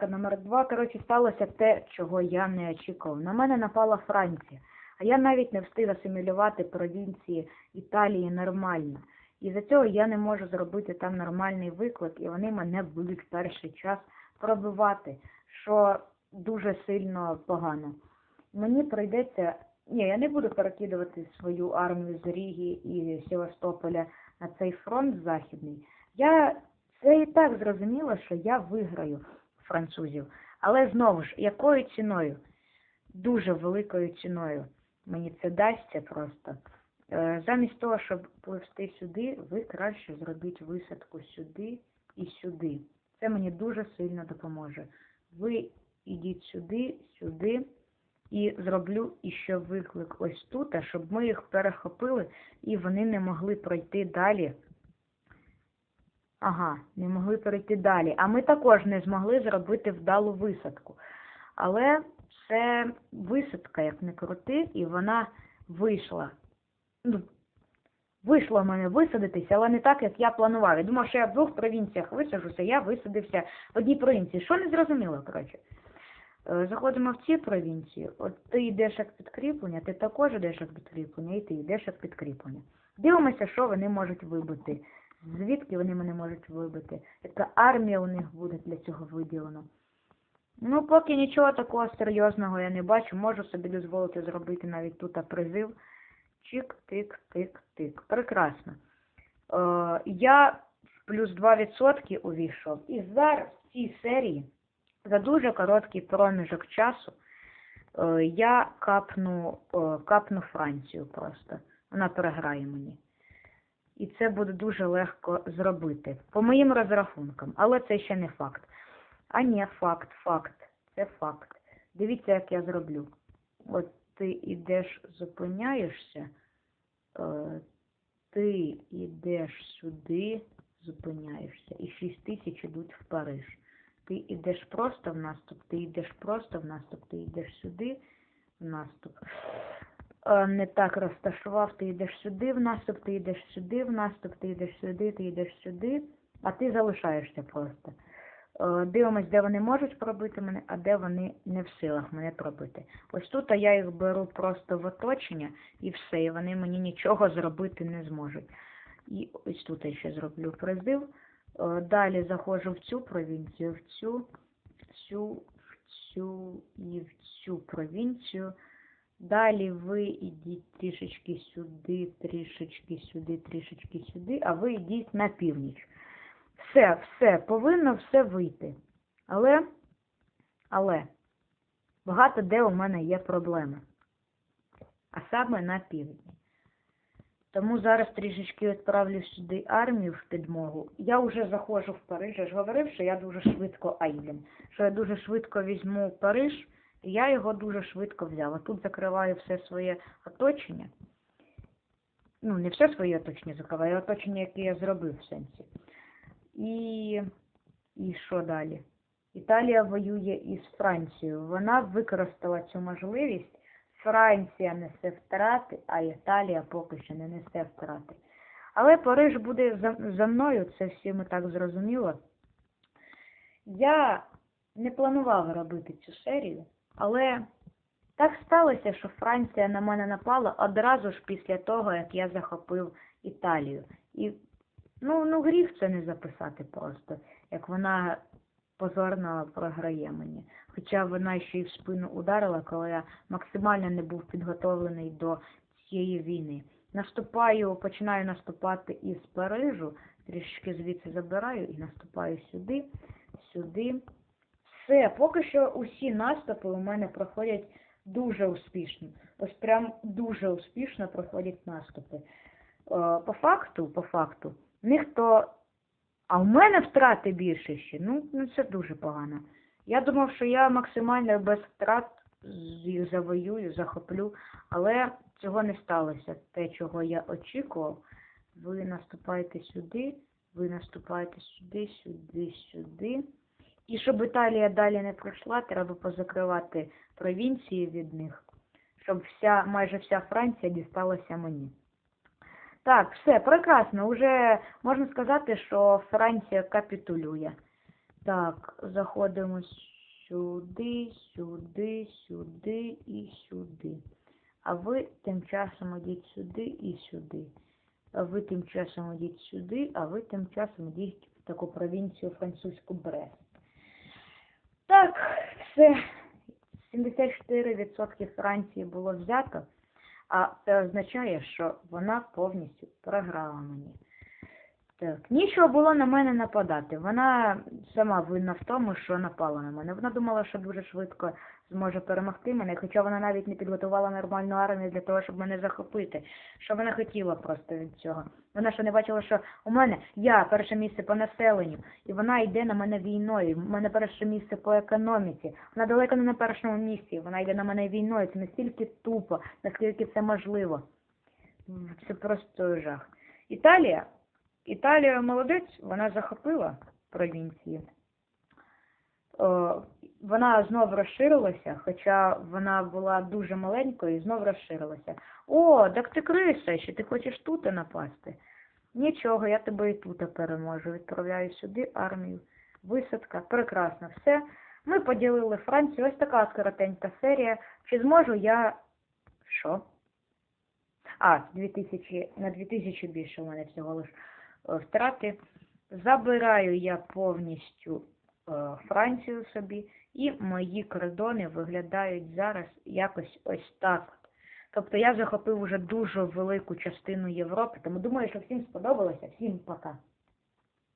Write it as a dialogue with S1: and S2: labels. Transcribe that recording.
S1: поразка номер два. Коротше, сталося те, чого я не очікував. На мене напала Франція, а я навіть не встиг асимілювати провінції Італії нормально. І за цього я не можу зробити там нормальний виклик, і вони мене будуть перший час пробивати, що дуже сильно погано. Мені прийдеться. Ні, я не буду перекидувати свою армію з Ріги і Севастополя на цей фронт західний. Я це і так зрозуміло, що я виграю французів. Але знову ж, якою ціною? Дуже великою ціною. Мені це дасться просто. Е, Замість того, щоб пливсти сюди, ви краще зробіть висадку сюди і сюди. Це мені дуже сильно допоможе. Ви ідіть сюди, сюди, і зроблю іще виклик ось тут, щоб ми їх перехопили і вони не могли пройти далі. Ага, не могли перейти далі. А ми також не змогли зробити вдалу висадку. Але це висадка, як не крути, і вона вийшла. Ну, вийшло в мене висадитися, але не так, як я планував. Я думав, що я в двох провінціях висаджуся, я висадився в одній провінції. Що не зрозуміло, коротше. Е, Заходимо в ці провінції. От ти йдеш як підкріплення, ти також йдеш як підкріплення, і ти йдеш як підкріплення. Дивимося, що вони можуть вибити. Звідки вони мене можуть вибити? Яка армія у них буде для цього виділена? Ну, поки нічого такого серйозного я не бачу, можу собі дозволити зробити навіть тут призив. Чик-тик-тик-тик. Прекрасно. Е, я в плюс 2% увійшов. І зараз в цій серії за дуже короткий проміжок часу е, я капну, е, капну Францію просто. Вона переграє мені. І це буде дуже легко зробити. По моїм розрахункам. Але це ще не факт. А ні, факт, факт. Це факт. Дивіться, як я зроблю. От ти йдеш, зупиняєшся, е, ти йдеш сюди, зупиняєшся, і 6 тисяч ідуть в Париж. Ти йдеш просто в наступ, ти йдеш просто в наступ, ти йдеш сюди в наступ. Е, Не так розташував, ти йдеш сюди в наступ, ти йдеш сюди в наступ, ти йдеш сюди, ти йдеш сюди, а ти залишаєшся просто. Е, Дивимось, де вони можуть пробити мене, а де вони не в силах мене пробити. Ось тут я їх беру просто в оточення і все, і вони мені нічого зробити не зможуть. І ось тут я ще зроблю призив. Е, Далі заходжу в цю провінцію, в цю, в цю, в цю і в цю провінцію. Далі ви йдіть трішечки сюди, трішечки сюди, трішечки сюди, а ви йдіть на північ. Все, все, повинно все вийти. Але, але, багато де у мене є проблеми. А саме на півдні. Тому зараз трішечки відправлю сюди армію в підмогу. Я вже заходжу в Париж. Я ж говорив, що я дуже швидко айдем. Що я дуже швидко візьму Париж, я його дуже швидко взяла. Тут закриваю все своє оточення. Ну, не все своє оточення закриваю, а оточення, яке я зробив в сенсі. І, і що далі? Італія воює із Францією. Вона використала цю можливість. Франція несе втрати, а Італія поки що не несе втрати. Але Париж буде за, за мною, це всім і так зрозуміло. Я не планував робити цю серію, але так сталося, що Франція на мене напала одразу ж після того, як я захопив Італію. І ну, ну гріх це не записати просто, як вона позорно програє мені. Хоча вона ще й в спину ударила, коли я максимально не був підготовлений до цієї війни. Наступаю, починаю наступати із Парижу, трішки звідси забираю і наступаю сюди, сюди. Все, поки що усі наступи у мене проходять дуже успішно. Ось прям дуже успішно проходять наступи. Е, По факту, по факту, ніхто. А в мене втрати більше ще. Ну, ну це дуже погано. Я думав, що я максимально без втрат завоюю, захоплю, але цього не сталося. Те, чого я очікував, ви наступаєте сюди, ви наступаєте сюди, сюди, сюди. І щоб Італія далі не пройшла, треба позакривати провінції від них, щоб вся, майже вся Франція дісталася мені. Так, все, прекрасно. Уже можна сказати, що Франція капітулює. Так, заходимо сюди, сюди, сюди і сюди. А ви тим часом ідіть сюди і сюди. А ви тим часом ідіть сюди, а ви тим часом ідіть в таку провінцію французьку Брест. Так, все. 74% Франції було взято, а це означає, що вона повністю програла мені. Так, нічого було на мене нападати. Вона сама винна в тому, що напала на мене. Вона думала, що дуже швидко зможе перемогти мене, хоча вона навіть не підготувала нормальну армію для того, щоб мене захопити. Що вона хотіла просто від цього. Вона що не бачила, що у мене я перше місце по населенню, і вона йде на мене війною. У мене перше місце по економіці. Вона далеко не на першому місці. Вона йде на мене війною. Це настільки тупо, наскільки це можливо. Це просто жах. Італія. Італія молодець, вона захопила провінції. О, вона знов розширилася, хоча вона була дуже маленькою і знов розширилася. О, так ти криса, ще ти хочеш тут напасти. Нічого, я тебе і тут переможу. Відправляю сюди армію. Висадка. Прекрасно. Все. Ми поділили Францію. Ось така от коротенька серія. Чи зможу я. Що? А, 2000, на 2000 більше у мене всього лиш е, втрати. Забираю я повністю е, Францію собі, і мої кордони виглядають зараз якось ось так. Тобто я захопив уже дуже велику частину Європи, тому думаю, що всім сподобалося. Всім пока.